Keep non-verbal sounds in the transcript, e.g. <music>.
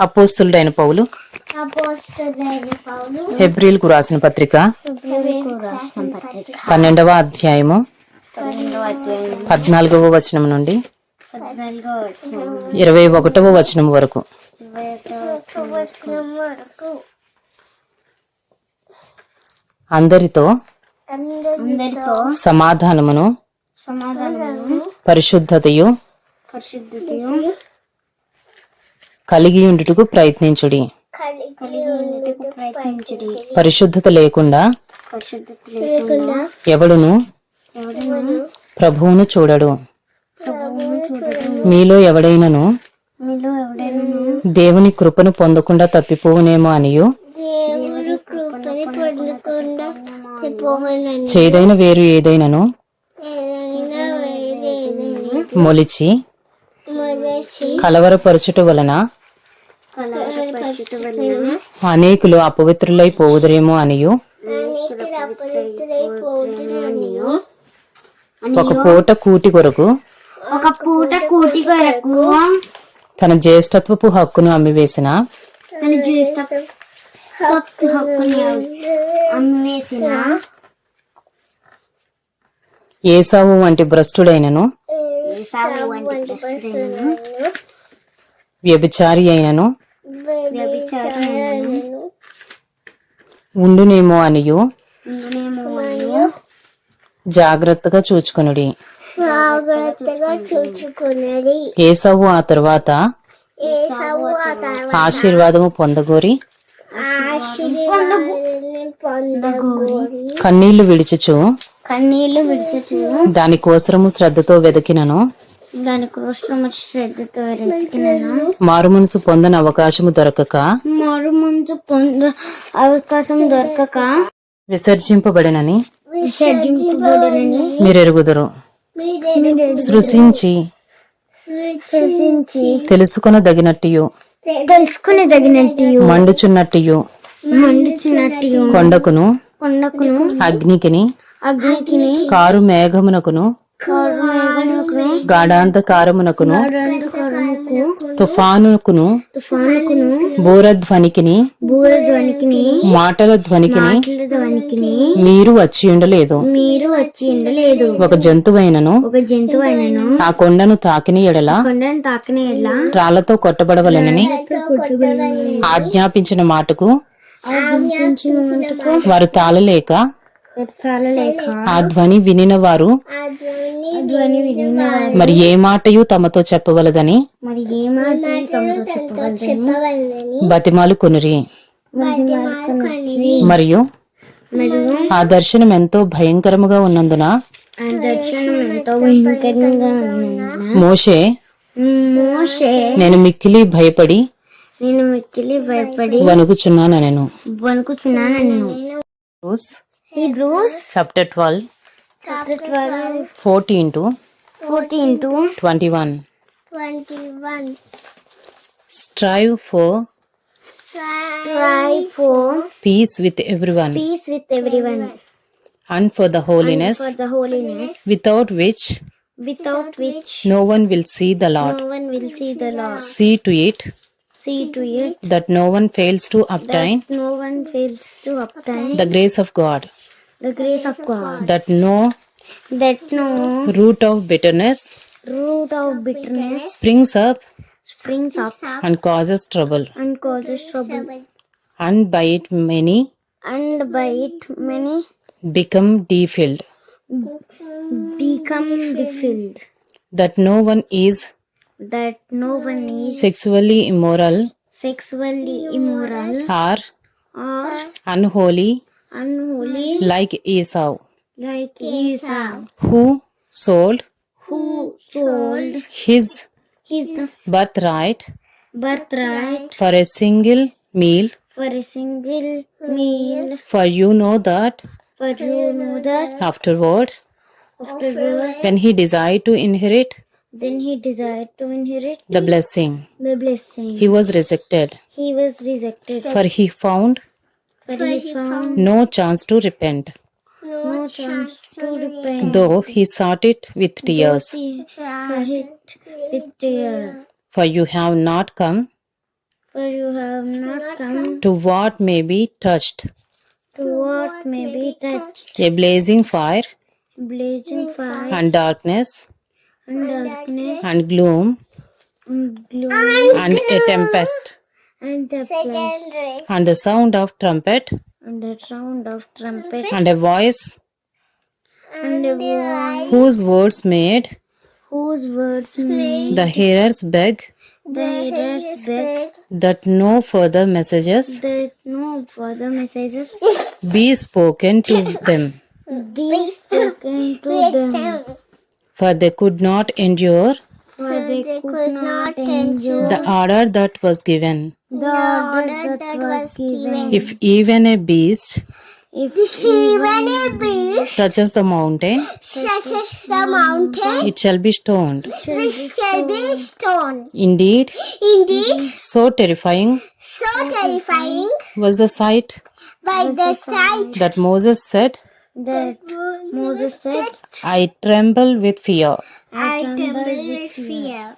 అపోస్తులుడైన పౌలు. పౌలు. హెబ్రిల్కు రాసిన పత్రిక. పన్నెండవ అధ్యాయము. పద్నాలుగవ వచనం నుండి ఇరవై ఒకటవ వచనం వరకు. అందరితో సమాధానమును సమాధానము పరిశుద్ధతయు పరిశుద్ధతయు కలిగి ఉండుటకు ప్రయత్నించుడి. పరిశుద్ధత లేకుండా ఎవడును? ప్రభువును చూడడు. మీలో ఎవడైనను? దేవుని కృపను పొందకుండా తప్పిపోవునేమో అనియు. చేదైన వేరు ఏదైనను? మొలిచి కలవరపరచుట వలన అనేకులు అపవిత్రులై పోవుదరేమో అనియు. ఒక పూట కూటి కొరకు ఒక పూట కూటి కొరకు తన జ్యేష్ఠత్వపు హక్కును అమ్మివేసిన తన జ్యేష్ఠ హక్కు హక్కుని అమ్మేసిన ఏసావు వంటి భ్రష్టుడైనను వ్యభిచారి అయినను ఉండునేమో అనియు. జాగ్రత్తగా చూచుకొనుడి. జాగ్రత్తగా ఏసావు ఆ తరువాత? ఏసావు ఆ తర్వాత ఆశీర్వాదము పొందగోరి. కన్నీళ్ళు విడిచుచు. కన్నీళ్ళు విడిచుచు. దాని కోసరము శ్రద్ధతో వెదకినను. దాని కృష్ణ శ్రద్ధతో వెతికినను మారు మనసు పొందని అవకాశము దొరకక? మరు ముందు పొంద అవకాశం దొరకక? విసర్జింపబడినని? విసర్జించబడినని మీరెరుగుదురు. సృశించి సృష్టించి తెలుసుకొనదగినట్టియు. తెలుసుకుని తగినట్టు మండుచున్నట్టియు. మండుచున్నట్టు కొండకును కొండకును. అగ్నికిని అగ్నికిని కారు మేఘమునకును కరుమేఘమునకును. గాఢాంధకారమునకును తుఫానుకును బూరధ్వనికిని బూరధ్వనికిని మాటల ధ్వనికిని మీరు వచ్చి ఉండలేదు. మీరు వచ్చి ఉండలేదు. ఒక జంతువైనను ఒక జంతువైనను ఆ కొండను తాకిని ఎడల కొండను తాకిన ఎడ్ల రాళ్ళతో కొట్టబడవలెనని ఆజ్ఞాపించిన మాటకు వారు తాళలేక లేక ఆ ధ్వని వినిన వారు మరి ఏ మాటయు తమతో చెప్పవలదని? మరి ఏ మాట తమతో చెప్పవలదని? బతిమాలు కొనిరి. మరియు ఆ దర్శనం ఎంతో భయంకరముగా ఉన్నందున మోషే మోషే నేను మిక్కిలి భయపడి నేను మిక్కిలి భయపడి వణుకుచున్నాను నేను ఈ Hebrews Hebrews chapter 12, chapter 12, 14 to 14 to 21. 21. Strive for Strive for peace with everyone peace with everyone and for the holiness, for the holiness, without which without which no one will see the Lord. no one will see the Lord. See to it See to it that no one fails to obtain no one fails to obtain the grace of God the grace of God. that no That no root of bitterness root of bitterness springs up springs up and causes trouble, and causes trouble, and by it many and by it many become defiled. become defiled. That no one is That no one is sexually immoral sexually immoral or or unholy unholy. Like Esau, like Esau, who sold? Who sold his his birthright. birthright for a single meal. for a single meal. For you know that. For you know that. Afterward, afterward, when he desired to inherit. Then he desired to inherit the blessing, the blessing. he was rejected, He was rejected, for he found for he found no chance to repent, no chance to repent. though he sought it with tears. He saw it with tear. For you have not come For you have not come to what may be touched. to what may be touched. A blazing fire Blazing fire and darkness and darkness and gloom and gloom and a tempest and the place. And the sound of trumpet. And the sound of trumpet. And a voice. And a voice. Whose words made? Whose words made? The hearers beg. The hearers beg. that no further messages that no further messages <laughs> be spoken to <laughs> them, be spoken to <laughs> them, for they could not endure for they could not endure the order that was given. The order that was given. If even a beast If even a beast touches the mountain, touches the mountain, it shall be stoned. which shall be stoned. Indeed, Indeed, so terrifying so terrifying was the sight by the sight that Moses said, that Moses said, I tremble with fear. I tremble with fear.